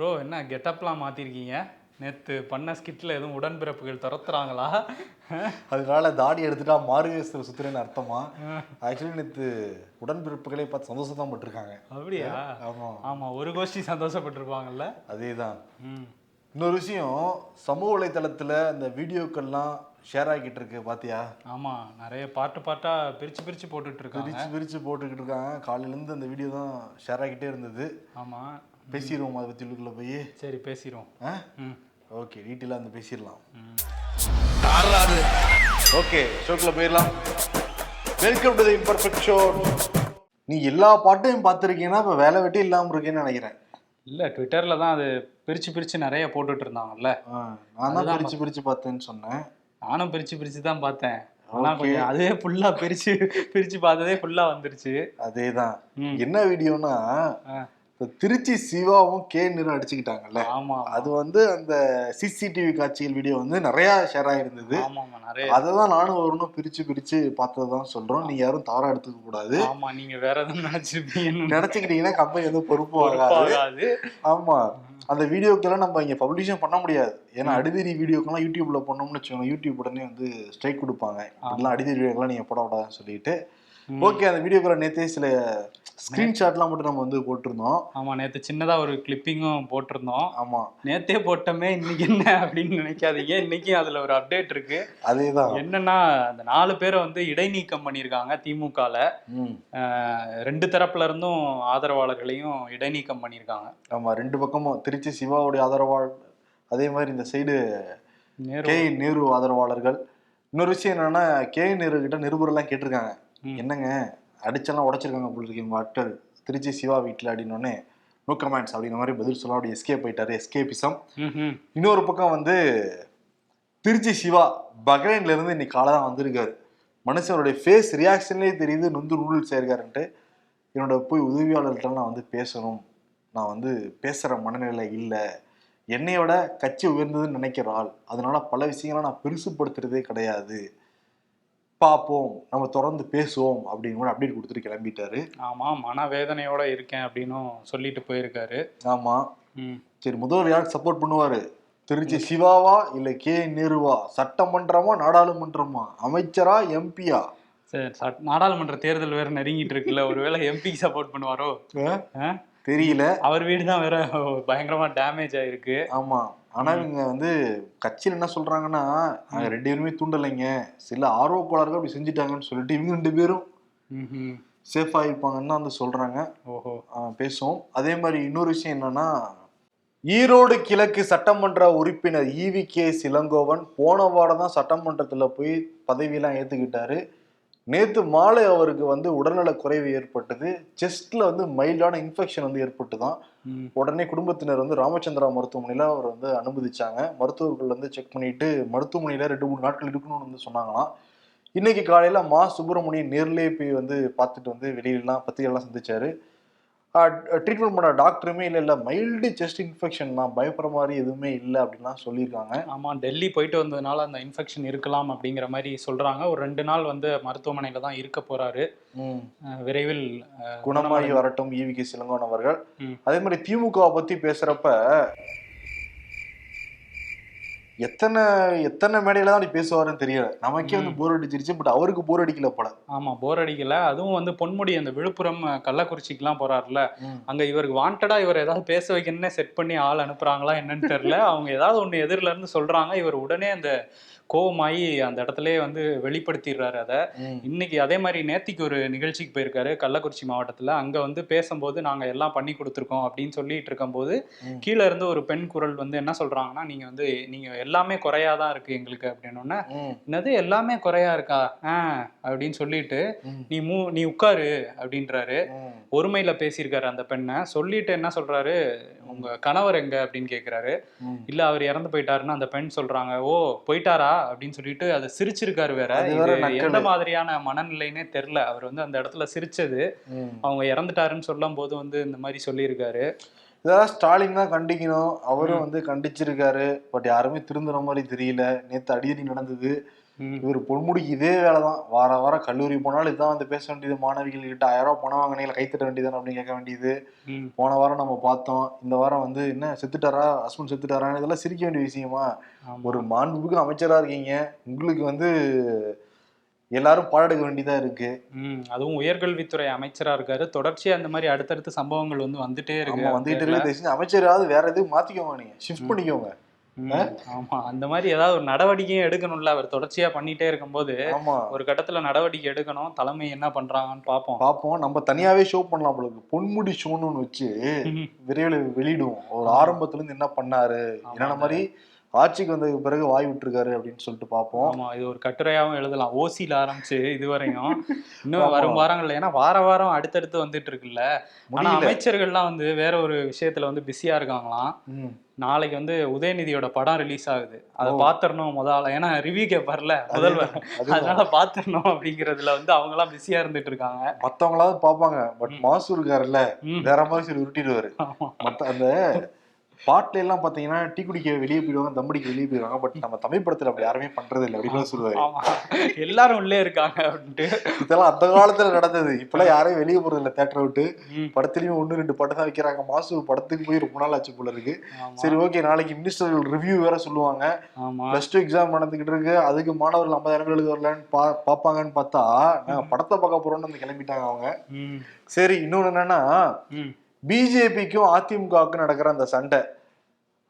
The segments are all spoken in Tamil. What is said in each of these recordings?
ப்ரோ என்ன கெட்டப்லாம் மாற்றிருக்கீங்க நேற்று பண்ண ஸ்கிட்டில் எதுவும் உடன்பிறப்புகள் துரத்துறாங்களா? அதனால தாடி எடுத்துட்டா மாறுவேசத்தில் சுத்துறேன்னு அர்த்தமா? ஆக்சுவலி நேற்று உடன்பிறப்புகளே பார்த்து சந்தோஷம் தான் பட்டிருக்காங்க. அப்படியா? ஆமாம் ஆமாம் ஒரு கோஷ்டி சந்தோஷப்பட்டிருப்பாங்கல்ல? அதே தான் இன்னொரு விஷயம் சமூக வலைத்தளத்தில் இந்த வீடியோக்கள்லாம் ஷேர் ஆகிட்டு இருக்கு பாத்தியா? ஆமாம் நிறைய பாட்டு பாட்டாக பிரித்து பிரித்து போட்டுட்டு இருக்காங்க. பிரிச்சு பிரிச்சு போட்டுக்கிட்டு இருக்காங்க. காலையிலேருந்து அந்த வீடியோ தான் ஷேர் ஆகிட்டே இருந்தது. ஆமாம் பேசிடுவோம் அதை பற்றி உள்ளுக்குள்ள போய். சரி பேசிடுவோம். ஆ? ம். ஓகே டீட்டெயிலாக அந்த பேசிடலாம். ம். ஓகே ஷோக்கில் போயிடலாம். Welcome to the imperfect show நீ எல்லா பாட்டையும் பார்த்துருக்கீங்கன்னா இப்போ வேலை வெட்டி இல்லாமல் இருக்கேன்னு நினைக்கிறேன். இல்லை ட்விட்டரில் தான் அது பிரித்து பிரித்து நிறைய போட்டுட்டு இருந்தாங்கல்ல ஆ, நான் தான் பிரிச்சு பிரிச்சு பார்த்தேன்னு சொன்னேன். நானும் பிரித்து பிரித்து தான் பார்த்தேன். அதுவே ஃபுல்லாக பிரித்து பிரித்து பார்த்ததே ஃபுல்லாக வந்துருச்சு. அதே தான் ம். என்ன வீடியோனா திருச்சி சிவாவும் கே நிறம் அடிச்சுக்கிட்டாங்கல்ல? ஆமாம் அது வந்து அந்த சிசிடிவி காட்சிகள் வீடியோ வந்து நிறைய ஷேர் நிறைய அதை தான் நானும் வரணும் பிரிச்சு பிரிச்சு பார்த்தது தான் சொல்றோம். நீங்க யாரும் தவறா எடுத்துக்க கூடாது. ஆமா நீங்க வேற எதுவும் நினைச்சிருப்பீங்கன்னு நினைச்சுக்கிட்டீங்கன்னா கம்பெனி வந்து பொறுப்பு பொறுப்பாகாது ஆமா. அந்த வீடியோக்கெல்லாம் நம்ம இங்க பப்ளிஷும் பண்ண முடியாது. ஏன்னா அடிதடி வீடியோக்கெல்லாம் யூடியூப்ல பண்ணோம்னு வச்சுக்கோங்க. யூடியூப் உடனே வந்து ஸ்ட்ரைக் கொடுப்பாங்க. இப்படிலாம் அடிதடி வீடியோக்கெல்லாம் நீங்க போட விடாதுன்னு சொல்லிட்டு. ஓகே அந்த வீடியோக்குள்ள நேத்தே சில ஸ்கிரீன்ஷாட்லாம் மட்டும் நம்ம வந்து போட்டிருந்தோம். ஆமா நேத்து சின்னதா ஒரு கிளிப்பிங்கும் போட்டிருந்தோம். ஆமா. நேத்தே போட்டோமே இன்னைக்கு என்ன அப்படின்னு நினைக்காதீங்க. இன்னைக்கு அதுல ஒரு அப்டேட் இருக்கு. அதேதான். என்னன்னா அந்த நாலு பேரை வந்து இடைநீக்கம் பண்ணியிருக்காங்க திமுகல. ரெண்டு தரப்புல இருந்தும் ஆதரவாளர்களையும் இடைநீக்கம் பண்ணியிருக்காங்க. ஆமா ரெண்டு பக்கமும் திருச்சி சிவாவுடைய ஆதரவாளர் அதே மாதிரி இந்த சைடு நேரு. கே நேரு ஆதரவாளர்கள். இன்னொரு விஷயம் என்னன்னா கே நேரு கிட்ட நிருபரெல்லாம் கேட்டிருக்காங்க. என்னங்க? அடிச்செல்லாம் உடைச்சிருக்காங்க போல இருக்கு ஆட்கள் திருச்சி சிவா வீட்டில் அப்படின்னோடனே நோ கமெண்ட்ஸ் அப்படிங்கிற மாதிரி பதில் சொல்ல அப்படி எஸ்கே போயிட்டாரு எஸ்கேபிசம். இன்னொரு பக்கம் வந்து திருச்சி சிவா பக்ரைன்ல இருந்து இன்னைக்கு காலை தான் வந்திருக்காரு. மனுஷனுடைய ஃபேஸ் ரியாக்ஷன்லேயே தெரியுது நொந்து நூடுல்ஸ் ஆயிருக்காருன்ட்டு. என்னோட போய் உதவியாளர்கிட்ட நான் வந்து பேசணும். நான் வந்து பேசுகிற மனநிலை இல்லை. என்னையோட கட்சி உயர்ந்ததுன்னு நினைக்கிற ஆள். அதனால பல விஷயங்களை நான் பெருசுப்படுத்துறதே கிடையாது. பார்ப்போம் நம்ம தொடர்ந்து பேசுவோம் அப்படின்னு கூட அப்டேட் கொடுத்துட்டு கிளம்பிட்டாரு. ஆமா மனவேதனையோட இருக்கேன் அப்படின்னும் சொல்லிட்டு போயிருக்காரு. ஆமா. ம். சரி முதல்வர் யாருக்கு சப்போர்ட் பண்ணுவாரு? திருச்சி சிவாவா இல்ல கே நேருவா? சட்டமன்றமா நாடாளுமன்றமா? அமைச்சரா எம்பியா? சரி சட்- நாடாளுமன்ற தேர்தல் வேற நெருங்கிட்டு இருக்குல்ல. ஒருவேளை எம்பிக்கு சப்போர்ட் பண்ணுவாரோ? ஆ? தெரியல. அவர் வீடு தான் வேற பயங்கரமா டேமேஜ் ஆயிருக்கு. ஆமா. ஆனா இவங்க வந்து கட்சியில் என்ன சொல்றாங்கன்னா நாங்க ரெண்டு பேருமே தூண்டலைங்க. சில ஆர்வ கோளாறுகள் அப்படி செஞ்சுட்டாங்கன்னு சொல்லிட்டு இவங்க ரெண்டு பேரும். சேஃபா இருப்பாங்கன்னு தான் வந்து சொல்றாங்க. ஓஹோ. பேசுவோம். அதே மாதிரி இன்னொரு விஷயம் என்னன்னா ஈரோடு கிழக்கு சட்டமன்ற உறுப்பினர் ஈவி கே இளங்கோவன் போன வாரம் தான் சட்டமன்றத்துல போய் பதவியெல்லாம் ஏத்துக்கிட்டாரு. நேத்து மாலை அவருக்கு வந்து உடல்நல குறைவு ஏற்பட்டது. செஸ்ட்ல வந்து மைல்டான இன்ஃபெக்ஷன் வந்து ஏற்பட்டுதான். ம். உடனே குடும்பத்தினர் வந்து ராமச்சந்திரா மருத்துவமனையில அவர் வந்து அனுமதிச்சாங்க. மருத்துவர்கள் வந்து செக் பண்ணிட்டு மருத்துவமனையில ரெண்டு மூணு நாட்கள் இருக்கணும்னு வந்து சொன்னாங்களாம். இன்னைக்கு காலையில மா சுப்பிரமணியன் நேர்லயே போய் வந்து பார்த்துட்டு வந்து வெளியிலலாம் பத்திரிகைலாம் சந்திச்சாரு. ட்ரீட்மெண்ட் பண்ண டாக்டருமே இல்லை இல்லை மைல்டு செஸ்ட் இன்ஃபெக்ஷன் தான். பயப்படுற மாதிரி எதுவுமே இல்லை அப்படின்லாம் சொல்லியிருக்காங்க. ஆமா டெல்லி போயிட்டு வந்ததுனால அந்த இன்ஃபெக்ஷன் இருக்கலாம் அப்படிங்கிற மாதிரி சொல்றாங்க. ஒரு ரெண்டு நாள் வந்து மருத்துவமனையில தான் இருக்க. அஹ் விரைவில் குணமாகி வரட்டும் ஈவி கே சிலங்கோன் அவர்கள். அதே மாதிரி திமுகவை பத்தி பேசுறப்ப எத்தனை எத்தனை மேடையில தான் அப்படி பேசுவாருன்னு தெரியல. நமக்கே வந்து போர் அடிச்சிருச்சு பட் அவருக்கு போர் அடிக்கல போல. ஆமா போர் அடிக்கல. அதுவும் வந்து பொன்முடி அந்த விழுப்புரம் கள்ளக்குறிச்சிக்கெல்லாம் போறாருல. அங்க இவருக்கு வாண்டடா இவர் ஏதாவது பேச வைக்கணும்னே செட் பண்ணி ஆள் அனுப்புறாங்களா என்னன்னு தெரியல. அவங்க ஏதாவது ஒண்ணு எதிரில இருந்து சொல்றாங்க. இவர் உடனே அந்த கோவமாயி அந்த இடத்துலயே வந்து வெளிப்படுத்திடுறாரு அதை. இன்னைக்கு அதே மாதிரி நேத்திக்கு ஒரு நிகழ்ச்சிக்கு போயிருக்காரு கள்ளக்குறிச்சி மாவட்டத்துல அங்க வந்து பேசும்போது நாங்க எல்லாம் பண்ணி கொடுத்துருக்கோம் அப்படின்னு சொல்லிட்டு இருக்கும்போது. கீழே இருந்து ஒரு பெண் குரல் வந்து என்ன சொல்றாங்கன்னா நீங்க வந்து நீங்க எல்லாமே குறையாதான் இருக்கு எங்களுக்கு அப்படின்னோடனே ம். என்னது எல்லாமே குறையா இருக்கா ஆ அப்படின்னு சொல்லிட்டு. நீ மூ நீ உட்காரு அப்படின்றாரு. ஒருமையில பேசியிருக்காரு அந்த பெண்ணை சொல்லிட்டு என்ன சொல்றாரு உங்க கணவர் எங்க அப்படின்னு கேக்குறாரு. இல்ல அவர் இறந்து போயிட்டாருன்னு அந்த பெண் சொல்றாங்க ஓ போயிட்டாரா அப்படின்னு சொல்லிட்டு அதை சிரிச்சிருக்காரு வேற. எந்த மாதிரியான மனநிலைன்னே தெரியல அவர் வந்து அந்த இடத்துல சிரிச்சது. அவங்க இறந்துட்டாருன்னு சொல்லும் போது வந்து இந்த மாதிரி சொல்லியிருக்காரு. இதெல்லாம் ஸ்டாலின் தான் கண்டிக்கணும். அவரும் வந்து கண்டிச்சிருக்காரு. பட் யாருமே திருந்துற மாதிரி தெரியல. நேத்து அடியடி நடந்தது. இவர் பொன்முடிக்கு இதே வேலை தான் வார வாரம் கல்லூரி போனாலும் இதான் வந்து பேச வேண்டியது. மாணவிகள் கிட்ட ஆயிரம் ரூபாய் பணம் வாங்கினீங்களா? கைத்தட்ட வேண்டியது அப்படின்னு கேட்க வேண்டியது. போன வாரம் நம்ம பார்த்தோம். இந்த வாரம் வந்து என்ன செத்துட்டாரா? ஹஸ்பண்ட் செத்துட்டாரா இதெல்லாம் சிரிக்க வேண்டிய விஷயமா. ஒரு மாண்புமிகு அமைச்சரா இருக்கீங்க. உங்களுக்கு வந்து எல்லாரும் பாடெடுக்க வேண்டியதா இருக்கு. அதுவும் உயர்கல்வித்துறை அமைச்சரா இருக்காரு. தொடர்ச்சியா அந்த மாதிரி அடுத்தடுத்த சம்பவங்கள் வந்து வந்துட்டே இருக்கு வந்துகிட்டு இருக்கு. அமைச்சராவது வேற எதுவும் மாத்திக்கோங்க நீங்க. ஷிஃப்ட் பண்ணிக்கோங்க. ஆமா. அந்த மாதிரி ஏதாவது ஒரு நடவடிக்கையும் எடுக்கணும்ல. அவர் தொடர்ச்சியா பண்ணிட்டே இருக்கும்போது ஒரு கட்டத்துல நடவடிக்கை எடுக்கணும். தலைமை என்ன பண்றாங்கன்னு பாப்போம். பாப்போம். நம்ம தனியாவே ஷோ பண்ணலாம் போல பொன்முடி ஷோன்னு வச்சு. விரைவில் வெளியிடுவோம். ஒரு ஆரம்பத்துல இருந்து என்ன பண்ணாரு? என்னென்ன மாதிரி ஆட்சிக்கு வந்ததுக்கு பிறகு வாய் விட்டுருக்காரு அப்படின்னு சொல்லிட்டு பார்ப்போம் ஆமா இது ஒரு கட்டுரையாவும் எழுதலாம். ஓசில ஆரம்பிச்சு இதுவரையும். இன்னும். வரும் வாரங்கள்ல. ஏன்னா வார வாரம் அடுத்தடுத்து வந்துட்டு இருக்குல்ல. ஆனா அமைச்சர்கள்லாம் வந்து வேற ஒரு விஷயத்துல வந்து பிஸியா இருக்காங்களாம். நாளைக்கு வந்து உதயநிதியோட படம் ரிலீஸ் ஆகுது அதை. பாத்திரணும் முதல்ல ஏன்னா ரிவ்யூ கேட்பார்ல முதல்வர். அதனால பாத்திரணும் அப்படிங்கறதுல வந்து அவங்க எல்லாம் பிஸியா இருந்துட்டு இருக்காங்க மத்தவங்களாவது பாப்பாங்க பட் ம். மாசு இருக்காருல்ல. வேற மாதிரி உருட்டிடுவாரு. மத்த அந்த பாட்டுல எல்லாம் பாத்தீங்கன்னா டீ குடிக்க வெளியே போயிடுவாங்க தம்படிக்க வெளியே போயிடுவாங்க. பட் நம்ம தமிழ் படத்துல அப்படி யாருமே பண்றது இல்லை அப்படின்னு சொல்லுவாரு. எல்லாரும் உள்ளே இருக்காங்க அப்படின்ட்டு. இதெல்லாம் அந்த காலத்துல நடந்தது. இப்பெல்லாம் யாரையும் வெளியே போறது இல்ல தேட்டரை விட்டு. படத்துலயும் ஒண்ணு ரெண்டு படம் தான் வைக்கிறாங்க. மாசு படத்துக்கு போய் ரொம்ப நாள் ஆச்சு போல இருக்கு. சரி ஓகே நாளைக்கு மினிஸ்டர்கள் ரிவ்யூ வேற சொல்லுவாங்க. பிளஸ் டூ எக்ஸாம் நடந்துகிட்டு இருக்கு. அதுக்கு மாணவர்கள் ஐம்பதாயிரம் எழுத வரலன்னு பாப்பாங்கன்னு பார்த்தா நாங்க படத்தை பார்க்க போறோம்னு வந்து கிளம்பிட்டாங்க அவங்க. சரி இன்னொன்னு என்னன்னா பிஜேபிக்கும் அதிமுகவுக்கும் நடக்கிற அந்த சண்டை.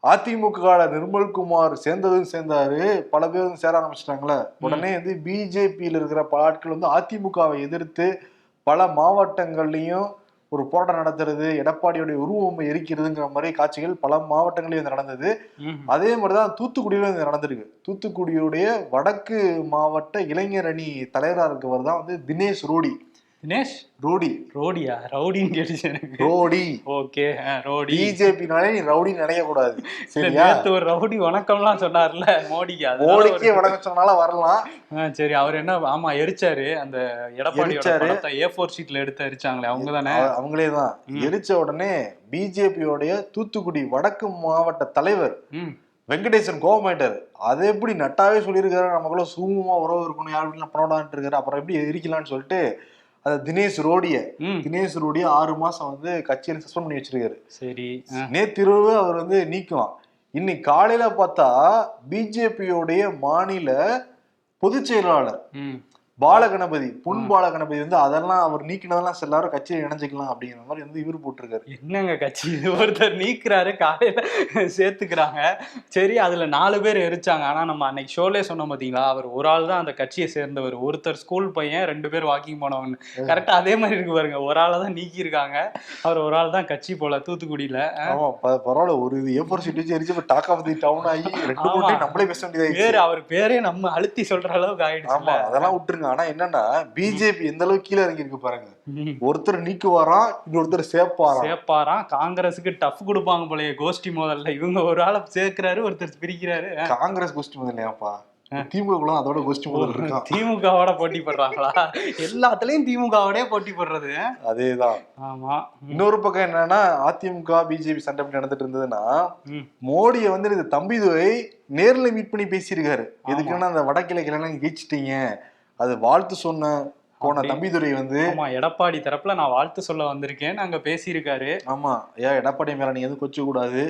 அதிமுக நிர்மல்குமார் சேர்ந்ததும் சேர்ந்தாரு. பல பேர் வந்து சேர ஆரம்பிச்சிட்டாங்களே. உடனே வந்து பிஜேபியில் இருக்கிற பல ஆட்கள் வந்து அதிமுகவை எதிர்த்து பல மாவட்டங்கள்லயும் ஒரு போராட்டம் நடத்துறது எடப்பாடியோடைய உருவம் எரிக்கிறதுங்கிற மாதிரி காட்சிகள் பல மாவட்டங்களையும் வந்து நடந்தது. அதே மாதிரிதான் தூத்துக்குடியிலும் இது நடந்திருக்கு. தூத்துக்குடியுடைய வடக்கு மாவட்ட இளைஞர் அணி தலைவரா இருக்கவர் தான் வந்து தினேஷ் ரோடி. தினேஷ்? ரோடி ரோடியா ரவுடின்னு கேட்டுச்சு எனக்கு. ரோடி ஓகே ரோடி பிஜேபினாலே நீ ரவுடின்னு நினைக்க கூடாது நேத்து ஒரு ரவுடி வணக்கம்லாம் சொன்னார்ல மோடிக்கு. அதனால மோடிக்கே வணக்கம் சொன்னாலும் வரலாம். சரி அவர் என்ன ஆமா எரிச்சாரு அந்த எரிச்சாரு. படத்தை. ஏ ஃபோர் ஷீட்ல எடுத்து எரிச்சாங்களே அவங்க தானே? அவ- அவங்களே தான். எரிச்ச உடனே பிஜேபியோடைய தூத்துக்குடி வடக்கு மாவட்ட தலைவர் வெங்கடேசன் கோவமாயிட்டாரு. அதை எப்படி நட்டாவே சொல்லியிருக்காரு நமக்குள்ள சுமூகமா உறவு இருக்கணும் யார் வீட்டுல பண்ணோடான்ட்டு இருக்காரு அப்புறம் எப்படி எரிக்கலாம்னு சொல்லிட்டு அந்த தினேஷ் ரோடிய தினேஷ் ரோடிய ஆறு மாசம் வந்து கட்சியில சஸ்பெண்ட் பண்ணி வச்சிருக்காரு. சரி நேத்திரவு அவர் வந்து நீக்குவான் இன்னைக்கு காலையில பார்த்தா பிஜேபியோடைய மாநில பொதுச் செயலாளர் பாலகணபதி பொன் பாலகணபதி வந்து அதெல்லாம் அவர் நீக்கினதெல்லாம் எல்லாரும் கட்சியில் இணைஞ்சுக்கலாம் அப்படிங்கிற மாதிரி வந்து இவர் போட்டிருக்காரு. என்னங்க கட்சி? ஒருத்தர் நீக்குறாரு காலையில சேர்த்துக்கிறாங்க. சரி அதுல நாலு பேர் எரிச்சாங்க. ஆனா நம்ம அன்னைக்கு ஷோலே சொன்னோம் பாத்தீங்களா அவர் ஒரு ஆள் தான் அந்த கட்சியை சேர்ந்தவர். ஒருத்தர் ஸ்கூல் பையன் ரெண்டு பேர் வாக்கிங் போனவங்க கரெக்டா அதே மாதிரி இருக்கு பாருங்க. ஒரு ஆளை தான் நீக்கியிருக்காங்க. அவர் ஒரு ஆள் தான் கட்சி போல தூத்துக்குடியில. ஆமா பரவாயில்ல. ஒரு ஏப்பர் சீட் வச்சு எரிச்சு டாக்கா வந்து டவுன் ஆகி ரெண்டு நம்மளே பேச வேண்டியதாயிடுச்சு. பேரு அவர் பேரே நம்ம அழுத்தி சொல்ற அளவுக்கு ஆமா ஆயிடுச்சுல அதெல்லாம் விட்டுருங்க. ஆனா என்னன்னா பிஜேபி எந்த அளவுக்கு கீழே இறங்கி இருக்கு பாருங்க. ஒருத்தர் நீக்குவாராம் இன்னொருத்தர் சேர்ப்பாராம். சேப்பாராம் காங்கிரஸுக்கு டஃப் கொடுப்பாங்க போலயே கோஷ்டி மோதல்ல. இவங்க ஒரு ஆளை சேர்க்கிறாரு ஒருத்தர் பிரிக்கிறாரு. காங்கிரஸ் கோஷ்டி முதல் இல்லையாப்பா திமுக அதோட கோஷ்டி முதல் இருக்கான் திமுகவோட போட்டி போடுறாங்களா? எல்லாத்துலயும் திமுகவோடய போட்டி போடுறது. அதேதான். ஆமா. இன்னொரு பக்கம் என்னன்னா அதிமுக பிஜேபி சண்டை நடந்துட்டு இருந்ததுன்னா. மோடியை வந்து இந்த தம்பிதுரை நேர்ல மீட் பண்ணி பேசியிருக்காரு. எதுக்குன்னா அந்த வடகிழக்கிலாம் ஜெயிச்சிட்டீங்க. அது வாழ்த்து சொன்ன போன. தம்பிதுரை வந்து ஆமா எடப்பாடி தரப்புல நான் வாழ்த்து சொல்ல வந்திருக்கேன். அங்க பேசியிருக்காரு. ஆமா ஏன் எடப்பாடி மேல நீங்க எதுவும் கொச்ச கூடாது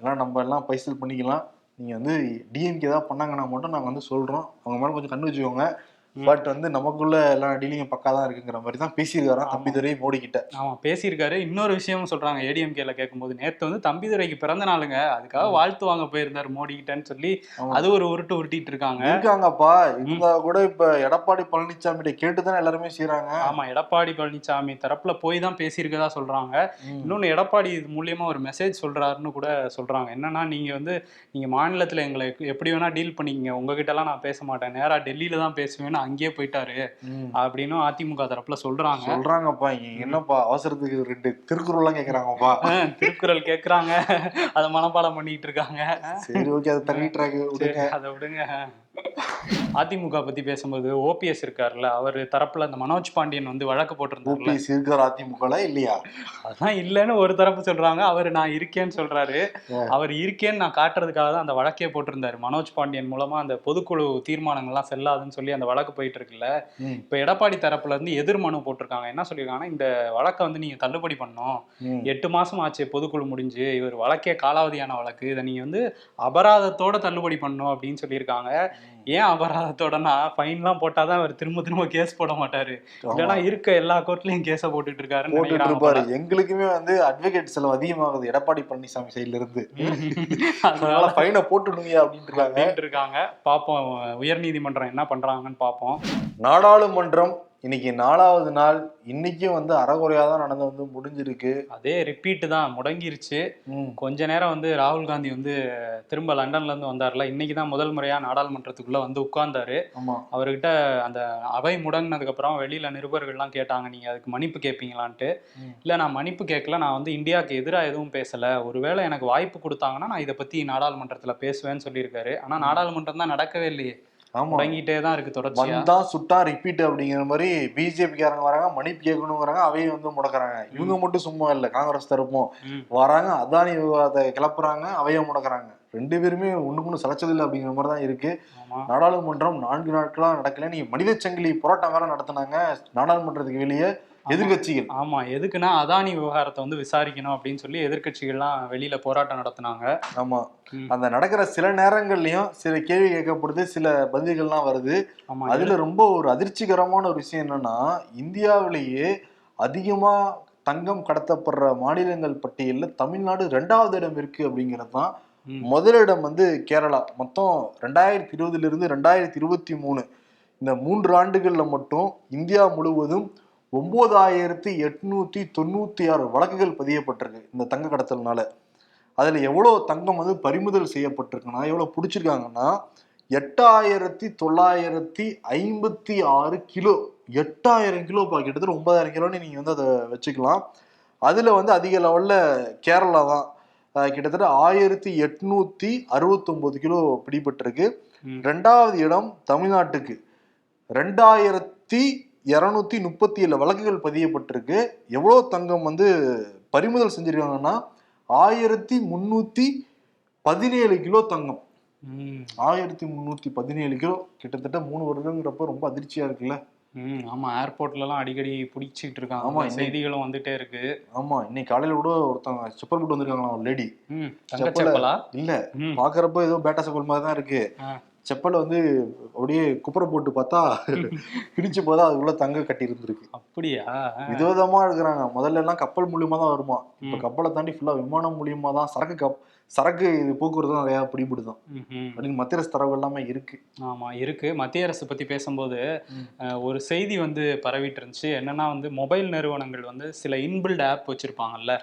எல்லாம் நம்ம எல்லாம் பைசல் பண்ணிக்கலாம். நீங்க வந்து டிஎம்கே ஏதாவது பண்ணாங்கன்னா மட்டும் நாங்க வந்து சொல்றோம். அவங்க மேல கொஞ்சம் கண்ணு வச்சுக்கோங்க. பட் வந்து நமக்குள்ள எல்லா டீலிங்கும் பக்கா தான் இருக்குங்கிற மாதிரி தான் பேசியிருக்காராம். தம்பிதுரை மோடி கிட்ட ஆமா பேசியிருக்காரு. இன்னொரு விஷயமும் சொல்றாங்க ஏடிஎம்கேல கேட்கும்போது நேத்து வந்து தம்பிதுரைக்கு பிறந்த நாளுங்க. அதுக்காக வாழ்த்து வாங்க போயிருந்தாரு மோடி கிட்டன்னு சொல்லி. அது ஒரு உருட்டு உருட்டிட்டு இருக்காங்க. இருக்காங்கப்பா. இருந்தா கூட இப்ப எடப்பாடி பழனிசாமி கேட்டுதானே எல்லாருமே செய்யறாங்க ஆமா எடப்பாடி பழனிசாமி தரப்புல போய் தான் பேசியிருக்கதா சொல்றாங்க. இன்னொன்னு எடப்பாடி இது மூலியமா ஒரு மெசேஜ் சொல்றாருன்னு கூட சொல்றாங்க. என்னன்னா நீங்க வந்து நீங்க மாநிலத்துல எங்களை எப்படி வேணா டீல் பண்ணிக்கங்க. உங்ககிட்ட எல்லாம் நான் பேச மாட்டேன். நேரா டெல்லியில தான் பேசுவேன்னு அங்கேயே போயிட்டாரு. அப்படின்னு அதிமுக தரப்புல சொல்றாங்க. சொல்றாங்கப்பா என்னப்பா அவசரத்துக்கு ரெண்டு திருக்குறள்லாம் கேக்குறாங்கப்பா. திருக்குறள் கேக்குறாங்க. அதை மனப்பாடம் பண்ணிட்டு இருக்காங்க. சரி ஓகே அது விடுங்க. அதை விடுங்க. அதிமுக பத்தி பேசும்போது ஓபிஎஸ் இருக்காருல்ல அவர் தரப்புல அந்த மனோஜ் பாண்டியன் வந்து வழக்கு போட்டிருந்தாருல. ஓபிஎஸ் இருக்கார் அதிமுகல இல்லையா? அதான் இல்லைன்னு ஒரு தரப்பு சொல்றாங்க. அவர் நான் இருக்கேன்னு சொல்றாரு. அவர் இருக்கேன்னு நான் காட்டுறதுக்காக தான் அந்த வழக்கே போட்டிருந்தாரு. மனோஜ் பாண்டியன் மூலமா அந்த பொதுக்குழு தீர்மானங்கள்லாம் செல்லாதுன்னு சொல்லி அந்த வழக்கு போயிட்டு இருக்குல்ல இப்ப எடப்பாடி தரப்புல இருந்து எதிர் மனு போட்டிருக்காங்க. என்ன சொல்லியிருக்காங்கன்னா இந்த வழக்கை வந்து நீங்க தள்ளுபடி பண்ணணும். எட்டு மாசம் ஆச்சு பொதுக்குழு முடிஞ்சு. இவர் வழக்கே காலாவதியான வழக்கு. இதை நீங்க வந்து அபராதத்தோட தள்ளுபடி பண்ணணும் அப்படின்னு சொல்லியிருக்காங்க. ஏன் அபராதத்தோடனா ஃபைன்லாம் போட்டாதான் அவர் திரும்ப திரும்ப கேஸ் போட மாட்டாரு. இல்லைன்னா இருக்க எல்லா கோர்ட்லயும் கேஸ போட்டுட்டு இருக்காருன்னு போட்டுட்டு இருப்பாரு. எங்களுக்குமே வந்து அட்வொகேட் செலவு அதிகமாகுது. எடப்பாடி பழனிசாமி சைடுல இருந்து. அதனால ஃபைனை போட்டுடுங்க அப்படின்னு இருக்காங்க. அப்படின்ட்டு இருக்காங்க. பாப்போம் உயர்நீதிமன்றம் என்ன பண்றாங்கன்னு பாப்போம் நாடாளுமன்றம் இன்னைக்கு நாலாவது நாள் இன்னைக்கும் வந்து அறகுறையா தான் நடந்து வந்து முடிஞ்சிருக்கு. அதே ரிப்பீட் தான் முடங்கிருச்சு. கொஞ்ச நேரம் வந்து ராகுல் காந்தி வந்து திரும்ப லண்டன்ல இருந்து வந்தார்ல இன்னைக்கு தான் முதல் முறையா நாடாளுமன்றத்துக்குள்ள வந்து உட்கார்ந்தாரு. அவர்கிட்ட அந்த அவை முடங்கினதுக்கு அப்புறம் வெளியில நிருபர்கள்லாம் கேட்டாங்க நீங்க அதுக்கு மன்னிப்பு கேட்பீங்களான்ட்டு. இல்ல நான் மன்னிப்பு கேட்கல நான் வந்து இந்தியாவுக்கு எதிராக எதுவும் பேசல. ஒருவேளை எனக்கு வாய்ப்பு கொடுத்தாங்கன்னா நான் இதை பத்தி நாடாளுமன்றத்துல பேசுவேன்னு சொல்லியிருக்காரு. ஆனா நாடாளுமன்றம் தான் நடக்கவே இல்லையே. ஆமா. முடங்கிட்டே தான் இருக்கு தொடர்ச்சியா. வந்தா சுட்டா ரிப்பீட் அப்படிங்கிற மாதிரி பிஜேபிக்காரங்க வராங்க மன்னிப்பு கேட்கணுங்கிறாங்க அவையை வந்து முடக்குறாங்க. இவங்க மட்டும் சும்மா இல்ல காங்கிரஸ் தரப்பும். வராங்க அதானி விவாதத்தை கிளப்புறாங்க அவையை முடக்குறாங்க. ரெண்டு பேருமே ஒண்ணுக்கு ஒண்ணு சலைச்சதில்லை அப்படிங்கிற மாதிரி தான் இருக்கு. நாடாளுமன்றம் நான்கு நாட்களா நடக்கல. நீங்க மனித சங்கிலி போராட்டம் வேற நடத்துனாங்க நாடாளுமன்றத்துக்கு வெளியே. எதிர்கட்சிகள் ஆமா எதுக்குன்னா அதானி விவகாரத்தை வந்து விசாரிக்கணும் அப்படின்னு சொல்லி எதிர்க்கட்சிகள்லாம் வெளியில போராட்டம் நடத்துனாங்க. ஆமா. அந்த நடக்கிற சில நேரங்கள்லயும் சில கேள்வி கேட்கப்படுது சில பதில்கள்லாம் வருது. அதுல ரொம்ப ஒரு அதிர்ச்சிகரமான ஒரு விஷயம் என்னன்னா இந்தியாவிலேயே அதிகமா தங்கம் கடத்தப்படுற மாநிலங்கள் பட்டியல்ல தமிழ்நாடு ரெண்டாவது இடம் இருக்கு அப்படிங்கிறது தான். முதலிடம் வந்து கேரளா. மொத்தம் ரெண்டாயிரத்தி இருபதுல இருந்து ரெண்டாயிரத்தி இருபத்தி மூணு. இந்த மூன்று ஆண்டுகள்ல மட்டும் இந்தியா முழுவதும் ஒன்பதாயிரத்தி எட்நூத்தி தொண்ணூத்தி ஆறு வழக்குகள் பதியப்பட்டிருக்கு இந்த தங்க கடத்தல்னால. அதுல எவ்வளவு தங்கம் வந்து பறிமுதல் செய்யப்பட்டிருக்குன்னா எவ்வளவு பிடிச்சிருக்காங்கன்னா எட்டாயிரத்தி தொள்ளாயிரத்தி ஐம்பத்தி ஆறு கிலோ எட்டாயிரம் கிலோ பா கிட்டத்தட்ட ஒன்பதாயிரம் கிலோன்னு நீங்க வந்து அதை வச்சுக்கலாம். அதுல வந்து அதிக லெவல்ல கேரளா தான். கிட்டத்தட்ட ஆயிரத்தி எட்நூத்தி அறுபத்தொன்பது கிலோ பிடிபட்டிருக்கு. ரெண்டாவது இடம் தமிழ்நாட்டுக்கு. ரெண்டாயிரத்தி இருநூத்தி முப்பத்தி ஏழு வழக்குகள் பதியப்பட்டிருக்கு. எவ்வளோ தங்கம் வந்து பறிமுதல் செஞ்சிருக்காங்கன்னா ஆயிரத்தி முன்னூத்தி பதினேழு கிலோ தங்கம். ஆயிரத்தி முன்னூத்தி பதினேழு கிலோ கிட்டத்தட்ட மூணு வருடங்கிறப்ப ரொம்ப அதிர்ச்சியா இருக்குல்ல? ம் ஆமா ஏர்போர்ட்ல எல்லாம் அடிக்கடி பிடிச்சிட்டு இருக்காங்க. ஆமா, ஆமா இன்னைக்கு- செய்திகளும் வந்துட்டே இருக்கு. ஆமா இன்னைக்கு காலையில கூட ஒருத்தவங்க செப்பல் போட்டு வந்திருக்காங்களா ஒரு லேடி ம் இல்ல ம். பாக்குறப்ப ஏதோ பேட்டா செப்பல் மாதிரி தான் இருக்கு. செப்பல் வந்து அப்படியே குப்புற போட்டு பார்த்தா பிரிச்சு போதா அதுக்குள்ள தங்க கட்டி இருந்திருக்கு அப்படியா. விதவிதமா இருக்கிறாங்க முதல்ல எல்லாம் கப்பல் மூலியமா தான் வருமா இப்ப. கப்பலை தாண்டி ஃபுல்லா விமானம் மூலியமா தான் சரக்கு கப் சரக்கு இது போக்குவரத்து தான் நிறைய பிடிபடுதான். அப்படின்னு மத்திய அரசு தரவு எல்லாமே இருக்கு. ஆமா இருக்கு. மத்திய அரசு பத்தி பேசும்போது ஒரு செய்தி வந்து பரவிட்டு இருந்துச்சு என்னன்னா வந்து மொபைல் நிறுவனங்கள் வந்து சில இன்பில்ட் ஆப் வச்சிருப்பாங்கல்ல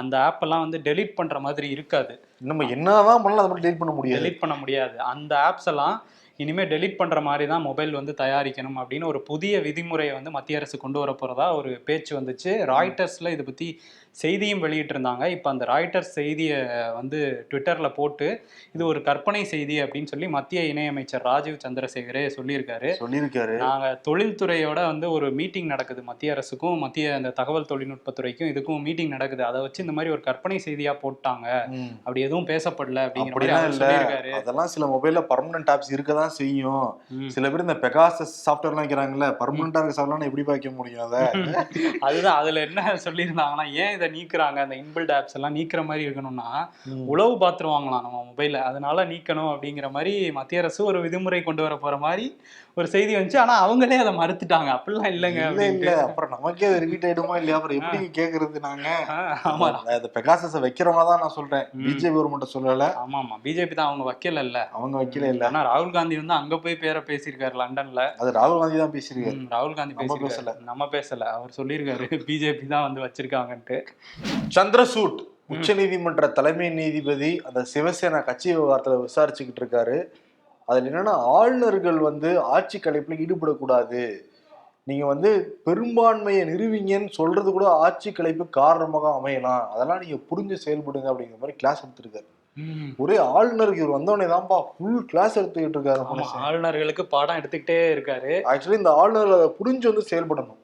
அந்த ஆப் எல்லாம் வந்து டெலீட் பண்ற மாதிரி இருக்காது. நம்ம என்னதான் பண்ணலாம் அதை டெலிட் பண்ண முடியாது. டெலீட் பண்ண முடியாது. அந்த ஆப்ஸ் எல்லாம் இனிமே டெலீட் பண்ற மாதிரி தான் மொபைல் வந்து தயாரிக்கணும் அப்படின்னு ஒரு புதிய விதிமுறையை வந்து மத்திய அரசு கொண்டு வர போறதா ஒரு பேச்சு வந்துச்சு. ராய்டர்ஸ்ல இதை பத்தி செய்தியும் வெளியிட்டு இருந்தாங்க இப்போ அந்த ராய்டர்ஸ் செய்தியை வந்து ட்விட்டர்ல போட்டு இது ஒரு கற்பனை செய்தி அப்படின்னு சொல்லி மத்திய இணையமைச்சர் ராஜீவ் சந்திரசேகரே சொல்லியிருக்காரு. சொல்லியிருக்காரு. நாங்க தொழில்துறையோட வந்து ஒரு மீட்டிங் நடக்குது மத்திய அரசுக்கும் மத்திய அந்த தகவல் தொழில்நுட்பத்துறைக்கும் இதுக்கும் மீட்டிங் நடக்குது. அதை வச்சு இந்த மாதிரி ஒரு கற்பனை செய்தியா போட்டாங்க. அப்படி எதுவும் பேசப்படல அப்படிங்கிற அதெல்லாம் சில மொபைல்ல பர்மனன்ட் ஆப்ஸ் இருக்கதான் செய்யும் ம். சில பேர் இந்த பெகாசஸ் சாஃப்ட்வேர்லாம் வைக்கிறாங்கல்ல பர்மனண்டா இருக்க சாஃப்ட்வேர் எப்படி வைக்க முடியும் அதை அதுதான் அதுல என்ன சொல்லியிருந்தாங்கன்னா ஏன் இதை நீக்குறாங்க அந்த இன்பில்ட் ஆப்ஸ் எல்லாம் நீக்கிற மாதிரி இருக்கணும்னா ம். உளவு பாத்துருவாங்களாம் நம்ம மொபைல அதனால நீக்கணும் அப்படிங்கிற மாதிரி மத்திய அரசு ஒரு விதிமுறை கொண்டு வர போற மாதிரி ஒரு செய்தி வந்துச்சு. ஆனா அவங்களே அதை மறுத்துட்டாங்க. அப்படிலாம் இல்லைங்க இல்ல அப்புறம் நமக்கே அது ரிப்பீட் ஆயிடுமா இல்லையா? அப்புறம் எப்படி கேக்குறது நாங்க? ஆமா. அந்த பெகாசஸ வைக்கிறவங்க தான் நான் சொல்றேன். பிஜேபி கவர்மெண்ட் சொல்லல. ஆமா ஆமா. பிஜேபி தான் அவங்க வைக்கல இல்ல. அவங்க வைக்கல இல்ல. ஆனா ராகுல் காந்தி வந்து அங்க போய் பேரை பேசியிருக்காரு லண்டன்ல. அது ராகுல் காந்தி தான் பேசியிருக்காரு. ராகுல் காந்தி நம்ம பேசியிருக்காரு. நம்ம பேசல. அவர் சொல்லியிருக்காரு. பிஜேபி தான் வந்து வச்சிருக்காங்கன்ட்டு. சந்திரசூட் உச்ச நீதிமன்ற தலைமை நீதிபதி அந்த சிவசேனா கட்சி விவகாரத்துல விசாரிச்சுக்கிட்டு இருக்காரு. அதுல என்னன்னா ஆளுநர்கள் வந்து ஆட்சி கலைப்புல ஈடுபடக்கூடாது. நீங்க வந்து பெரும்பான்மையை நிறுவிங்கன்னு சொல்றது கூட ஆட்சி கலைப்பு காரணமாக அமையலாம். அதெல்லாம் நீங்க புரிஞ்சு செயல்படுங்க அப்படிங்கிற மாதிரி கிளாஸ் எடுத்திருக்காரு. ஒரே ஆளுநருக்கு இவர் வந்தோடனே தான்ப்பா ஃபுல் கிளாஸ் எடுத்துக்கிட்டு இருக்காரு ஆளுநர்களுக்கு பாடம் எடுத்துக்கிட்டே இருக்காரு. ஆக்சுவலி இந்த ஆளுநர் அதை புரிஞ்சு வந்து செயல்படணும்.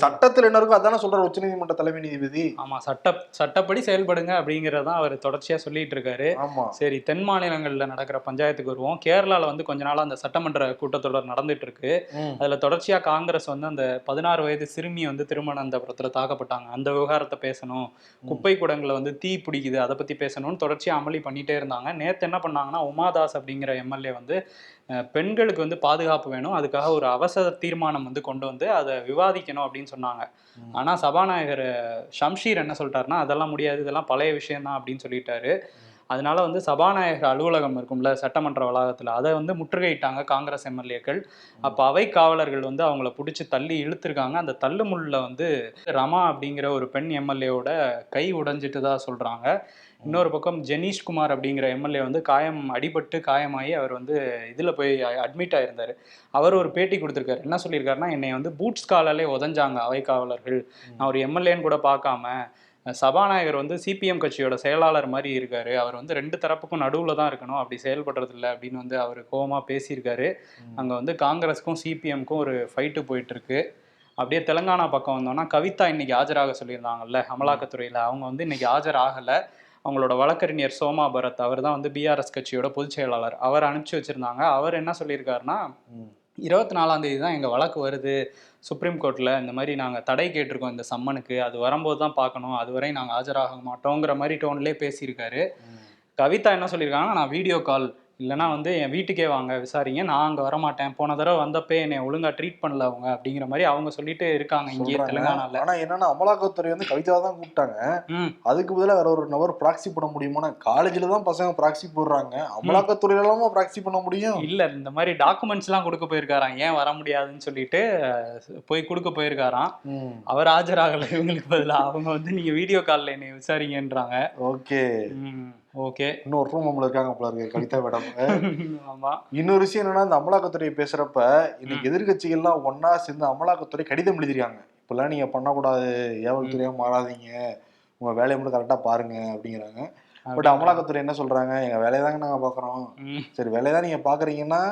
சட்டத்துல என்ன இருக்கோ அதானே சொல்றாரு உச்சநீதிமன்ற தலைமை நீதிபதி. ஆமா சட்ட சட்டப்படி செயல்படுங்க அப்படிங்கறதான் அவர் தொடர்ச்சியா சொல்லிட்டு இருக்காரு. ஆமா. சரி தென் மாநிலங்கள்ல நடக்கிற பஞ்சாயத்துக்கு வருவோம். கேரளால வந்து கொஞ்ச நாளா அந்த சட்டமன்ற கூட்டத்தொடர் நடந்துட்டு இருக்கு. அதுல தொடர்ச்சியா காங்கிரஸ் வந்து அந்த பதினாறு வயது சிறுமி வந்து திருமணந்தபுரத்துல தாக்கப்பட்டாங்க. அந்த விவகாரத்தை பேசணும். குப்பை குடங்களை வந்து தீ பிடிக்குது அதை பத்தி பேசணும்னு தொடர்ச்சியா அமளி பண்ணிட்டே இருந்தாங்க. நேத்து என்ன பண்ணாங்கன்னா உமாதாஸ் அப்படிங்கிற எம்எல்ஏ வந்து பெண்களுக்கு வந்து பாதுகாப்பு வேணும். அதுக்காக ஒரு அவசர தீர்மானம் வந்து கொண்டு வந்து அதை விவாதிக்கணும் அப்படின்னு சொன்னாங்க. ம். ஆனா சபாநாயகர் ஷம்ஷீர் என்ன சொல்லிட்டாருன்னா அதெல்லாம் முடியாது. இதெல்லாம் பழைய விஷயம் தான் அப்படின்னு சொல்லிட்டாரு. அதனால வந்து சபாநாயகர் அலுவலகம் இருக்கும்ல சட்டமன்ற வளாகத்தில் அதை வந்து முற்றுகையிட்டாங்க காங்கிரஸ் எம்எல்ஏக்கள். அப்போ அவை காவலர்கள் வந்து அவங்கள பிடிச்சி தள்ளி இழுத்துருக்காங்க. அந்த தள்ளுமுள்ள வந்து ரமா அப்படிங்கிற ஒரு பெண் எம்எல்ஏவோட கை உடைஞ்சிட்டு தான் சொல்கிறாங்க இன்னொரு பக்கம் ஜெனீஷ்குமார் அப்படிங்கிற எம்எல்ஏ வந்து காயம் அடிபட்டு காயமாகி அவர் வந்து இதில் போய் அட்மிட் ஆயிருந்தாரு. அவர் ஒரு பேட்டி கொடுத்துருக்காரு. என்ன சொல்லியிருக்காருன்னா என்னை வந்து பூட்ஸ் காலாலே உதஞ்சாங்க அவை காவலர்கள். நான் ஒரு எம்எல்ஏன்னு கூட பார்க்காம சபாநாயகர் வந்து சிபிஎம் கட்சியோட செயலாளர் மாதிரி இருக்காரு. அவர் வந்து ரெண்டு தரப்புக்கும் நடுவில் தான் இருக்கணும். அப்படி செயல்படுறது இல்லை அப்படின்னு வந்து அவர் கோவமாக பேசியிருக்காரு. அங்கே வந்து காங்கிரஸுக்கும் சிபிஎம்க்கும் ஒரு ஃபைட்டு போயிட்டு இருக்கு. அப்படியே தெலுங்கானா பக்கம் வந்தோம்னா கவிதா இன்னைக்கு ஆஜராக சொல்லியிருந்தாங்கல்ல அமலாக்கத்துறையில். அவங்க வந்து இன்னைக்கு ஆஜர் ஆகலை. அவங்களோட வழக்கறிஞர் சோமா பரத் அவர் தான் வந்து பிஆர்எஸ் கட்சியோட பொதுச் செயலாளர். அவர் அனுப்பிச்சு வச்சிருந்தாங்க. அவர் என்ன சொல்லியிருக்காருன்னா. இருபத்தி நாலாம் தேதி தான் எங்கள் வழக்கு வருது. சுப்ரீம் கோர்ட்டில் இந்த மாதிரி நாங்கள் தடை கேட்டிருக்கோம் இந்த சம்மனுக்கு. அது வரும்போது தான் பார்க்கணும். அதுவரை நாங்கள் ஆஜராக மாட்டோங்கிற மாதிரி டோன்லேயே பேசியிருக்காரு. கவிதா என்ன சொல்லியிருக்காங்கன்னா நான் வீடியோ கால் இல்லைனா வந்து என் வீட்டுக்கே வாங்க விசாரிங்க. நான் அங்கே வரமாட்டேன். போன தடவை வந்தப்பே என்னை ஒழுங்கா ட்ரீட் பண்ணல அவங்க அப்படிங்கிற மாதிரி அவங்க சொல்லிட்டு இருக்காங்க இங்கேயே சொல்றாங்க. தெலுங்கானால. ஆனா என்னன்னா அமலாக்கத்துறை வந்து கவிதாவை தான் கூப்பிட்டாங்க. அதுக்கு பதிலா வேற ஒரு நபர் ப்ராக்சி பண்ண முடியுமா காலேஜ்ல தான் பசங்க ப்ராக்சி போடுறாங்க. அமலாக்கத்துறையில எல்லாமா ப்ராக்சி பண்ண முடியும். இல்ல இந்த மாதிரி டாக்குமெண்ட்ஸ் எல்லாம் கொடுக்க போயிருக்காராம். ஏன் வர முடியாதுன்னு சொல்லிட்டு போய் கொடுக்க போயிருக்காராம். அவர் ஆஜராகல. இவங்களுக்கு பதிலா. அவங்க வந்து நீங்க வீடியோ கால்ல என்னை விசாரிங்கன்றாங்க. ஓகே. ஓகே. இன்னொரு ரூம் நம்மள இருக்காங்க போல இருக்கு கவிதா மேடம். ஆமா. இன்னொரு விஷயம் என்னன்னா இந்த அமலாக்கத்துறை பேசுறப்ப இன்னைக்கு எதிர்கட்சிகள்லாம் ஒண்ணா சேர்ந்து அமலாக்கத்துறை கடிதம் எழுதிருக்காங்க. இப்பெல்லாம் நீங்க பண்ணக்கூடாது ஏவல் துறையா மாறாதீங்க. உங்க வேலையை மட்டும் கரெக்டா பாருங்க அப்படிங்கிறாங்க. பட் அமலாக்கத்துறை என்ன சொல்றாங்க? எங்க வேலையை தாங்க நாங்க பாக்குறோம். சரி வேலையை தான் நீங்க பாக்குறீங்கன்னா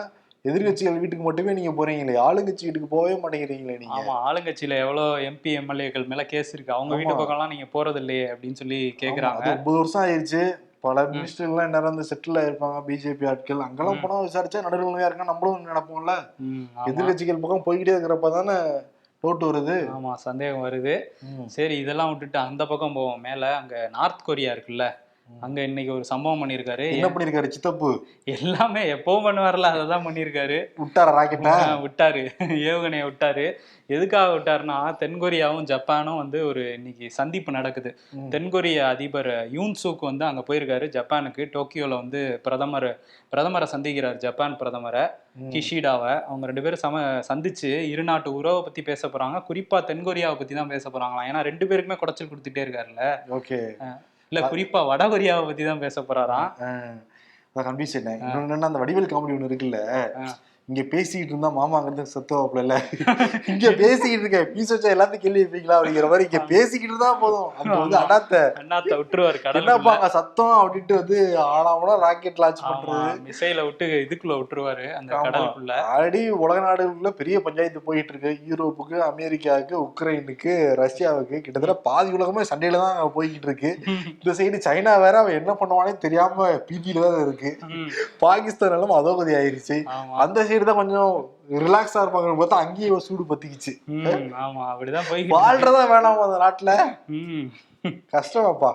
எதிர்கட்சிகள் வீட்டுக்கு மட்டுமே நீங்க போறீங்களே ஆளுங்கட்சி வீட்டுக்கு போகவே மாட்டேங்கிறீங்களே நீங்க. ஆமா ஆளுங்கட்சியில எவ்வளவு எம்பி எம்எல்ஏக்கள் மேல கேஸ் இருக்கு. அவங்க வீட்டு. பக்கம்லாம் நீங்க போறது இல்லையே அப்படின்னு சொல்லி கேக்குறாங்க. ஒன்பது வருஷம் ஆயிருச்சு. பல மினிஸ்டர்லாம் நிறந்து செட்டில் ஆயிருப்பாங்க பிஜேபி ஆட்கள் அங்கெல்லாம். போனா விசாரிச்சா நடுநிலையா இருக்கா நம்மளும் நினைப்போம்ல. எதிர்கட்சிகள் பக்கம் போய்கிட்டே இருக்கிறப்ப தானே டோட்டு வருது ஆமா சந்தேகம் வருது. சரி இதெல்லாம் விட்டுட்டு அந்த பக்கம் போவோம் மேல அங்க நார்த் கொரியா இருக்குல்ல. அங்க இன்னைக்கு ஒரு சம்பவம் பண்ணியிருக்காரு. என்ன பண்ணிருக்காரு சித்தப்பு? எல்லாமே எப்பவும் பண்ணுவார்ல அதை தான் பண்ணியிருக்காரு. விட்டார ராக்கெட்டா? விட்டாரு. ஏவுகணையை விட்டாரு. எதுக்காக விட்டாருன்னா தென்கொரியாவும் ஜப்பானும் வந்து ஒரு இன்னைக்கு சந்திப்பு நடக்குது. தென்கொரிய அதிபர் யூன் சூக் வந்து அங்க போயிருக்காரு. ஜப்பானுக்கு டோக்கியோல வந்து பிரதமர் பிரதமரை சந்திக்கிறார் ஜப்பான் பிரதமரை. கிஷிடாவை. அவங்க ரெண்டு பேரும் சம சந்திச்சு இரு நாட்டு உறவை பத்தி பேச போறாங்க. குறிப்பா தென்கொரியாவை பத்தி தான் பேச போறாங்களாம். ஏன்னா ரெண்டு பேருக்குமே குடைச்சல் கொடுத்துட்டே இருக்காருல்ல. ஓகே. இல்ல குறிப்பா வட கொரியாவை பத்தி தான் பேச போறாராம். கன்ஃபியூஸ் ஆயிட்டேன். இன்னொன்னு என்னன்னா அந்த வடிவேல் காமெடி ஒண்ணு இருக்குல்ல. இங்க பேசிக்கிட்டு இருந்தா மாமா இருந்து செத்துவாப்புல இல்ல? இங்க பேசிக்கிட்டு இருக்க பீஸ் வச்சா எல்லாத்தையும் கேள்வி வைப்பீங்களா அப்படிங்கிற மாதிரி இங்க பேசிக்கிட்டு இருந்தா போதும். அங்க வந்து. அடாத்த அண்ணாத்த விட்டுருவாரு என்னப்பா கடலுக்குள்ள அங்க சத்தம் அப்படின்ட்டு வந்து ஆனாமனா ராக்கெட் லான்ச் பண்றது. மிசைல விட்டு இதுக்குள்ள விட்டுருவாரு அந்த. கடலுக்குள்ள. ஆல்ரெடி உலக நாடுகளுக்குள்ள பெரிய பஞ்சாயத்து போயிட்டு இருக்கு. யூரோப்புக்கு அமெரிக்காவுக்கு உக்ரைனுக்கு ரஷ்யாவுக்கு கிட்டத்தட்ட பாதி உலகமே சண்டையில தான் போய்கிட்டு இருக்கு. இந்த சைடு சைனா வேற அவன் என்ன பண்ணுவானே தெரியாம பிபியில தான் இருக்கு. பாகிஸ்தான் எல்லாம் அதோகதி ஆயிருச்சு. அந்த சைடு தான் கொஞ்சம் ரிலாக்ஸா இருப்பாங்கன்னு பார்த்தா அங்கேயே ஒரு சூடு பத்திக்கிச்சு. ஆமா அப்படிதான் இருக்கு. வாழ்றதா வேணாமா அந்த நாட்டுல. கஷ்டமாப்பா.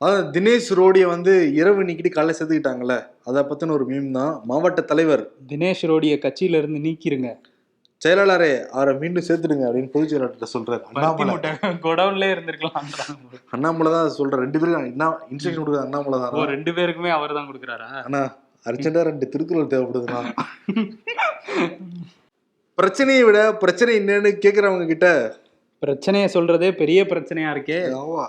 அதான் தினேஷ் ரோடியை வந்து இரவு நீக்கிட்டு காலைல செத்துக்கிட்டாங்கல்ல. அதை பத்தின ஒரு மீம் தான். மாவட்ட தலைவர். தினேஷ் ரோடிய கட்சியில இருந்து நீக்கிருங்க. செயலாளரே அவரை மீண்டும் சேர்த்துடுங்க அப்படின்னு பொதுச் செயலாளர்கிட்ட சொல்றாரு. அண்ணாமலை. மூட்டை குடவுன்ல இருந்திருக்கலாம். அண்ணாமலை தான் சொல்ற ரெண்டு பேரும் என்ன இன்ஸ்ட்ரக்ஷன் கொடுக்குறது அண்ணாமலை ஓ தான் ரெண்டு பேருக்குமே அவர் தான் கொடுக்குறாரா? ஆனா அர்ஜென்டா ரெண்டு திருக்குறள் தேவைப்படுதுண்ணா. பிரச்சனையை விட பிரச்சனை என்னன்னு கேக்குறவங்க கிட்ட பிரச்சனைய சொல்றதே பெரிய பிரச்சனையா இருக்கே. ஆமா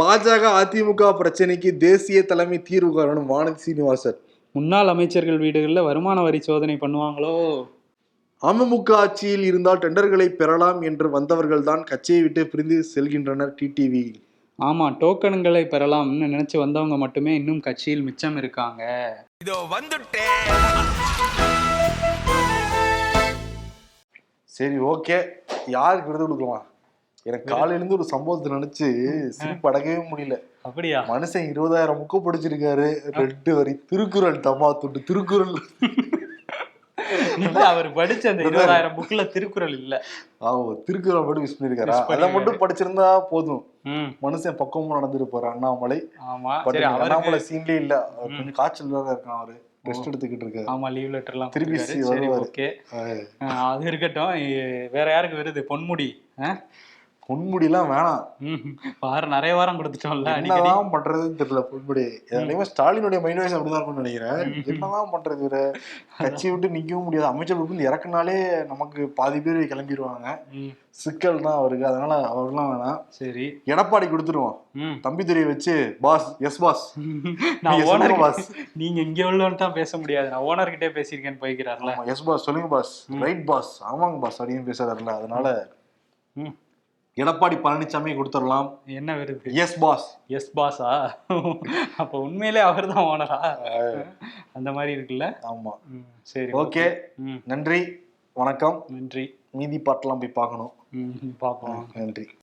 பாஜக அதிமுக பிரச்சனைக்கு தேசிய தலைமை தீர்வு காரணம் வானதி சீனிவாசன். முன்னாள் அமைச்சர்கள் வீடுகளில் வருமான வரி சோதனை பண்ணுவாங்களோ? அமமுக ஆட்சியில் இருந்தால் டெண்டர்களை பெறலாம் என்று வந்தவர்கள் தான் கட்சியை விட்டு பிரிந்து செல்கின்றனர் டிடிவி. ஆமா டோக்கனுங்களை பெறலாம்னு நினைச்சு வந்தவங்க மட்டுமே இன்னும் கட்சியில் மிச்சம் இருக்காங்க. இதோ வந்துட்டேன் சரி ஓகே. யாருக்கு விருது கொடுக்கலாம்? எனக்கு காலையில இருந்து ஒரு சம்பவத்தை நினைச்சு சிரிப்பு அடக்கவே முடியல. அப்படியா? மனுஷன் இருபதாயிரம் புக்கு படிச்சிருக்காரு. ரெண்டு வரி திருக்குறள் தம்மா துண்டு திருக்குறள். இல்ல அவர் படிச்ச அந்த இருபதாயிரம் புக்ல திருக்குறள் இல்ல. ஆவோ திருக்குறள் மட்டும் மிஸ் பண்ணிருக்காரா. அதை. மட்டும் படிச்சிருந்தா போதும். மனுஷன் பக்கமும் நடந்துட்டு போற அண்ணாமலை. ஆமா பட் அண்ணாமலை சீன்லயே இல்ல. கொஞ்சம் காய்ச்சல் தான் இருக்கான் அவரு. ரெஸ்ட் எடுத்துக்கிட்டு இருக்காரு. ஆமா லீவ் லெட்டர்லாம் திருப்பி சரி வருவாரு. ஓகே அஹ் அது இருக்கட்டும். வேற யாருக்கு வருது? பொன்முடி? பொன்முடிலாம் வேணாம். வாரம் நிறைய வாரம் கொடுத்துட்டோம்ல என்னதான் பண்றதுன்னு தெரியல பொன்முடி. எல்லாமே ஸ்டாலினுடைய மைண்ட் வாய்ஸ் அப்படிதான் இருக்கும்னு நினைக்கிறேன். என்னதான் பண்றது இவரு? கட்சி விட்டு நிக்கவும் முடியாது. அமைச்சர் பொறுப்பு இறக்குனாலே நமக்கு பாதி பேர் கிளம்பிடுவாங்க. சிக்கல் தான் அவருக்கு. அதனால அவர்லாம் வேணாம். சரி. எடப்பாடி கொடுத்துருவோம். ம். தம்பித்துறையை வச்சு பாஸ் எஸ் பாஸ் நான் ஓனர் boss. நீங்க இங்க உள்ளவன் தான் பேச முடியாது. நான் ஓனர் கிட்டே பேசியிருக்கேன்னு போய்க்கிறார்ல எஸ் பாஸ் சொல்லுங்க பாஸ் ரைட் பாஸ் ஆமாங்க பாஸ் அப்படின்னு பேசுறாருல அதனால ம். எடப்பாடி பழனிசாமி கொடுத்துடலாம். என்ன வருது எஸ் பாஸ் எஸ் பாஸா அப்ப உண்மையிலே அவர் தான் ஓனரா அந்த மாதிரி இருக்குல்ல? ஆமா. சரி ஓகே. ம். நன்றி. வணக்கம். நன்றி. மீதி பாட்டெல்லாம் போய் பார்க்கணும். பார்ப்போம். நன்றி.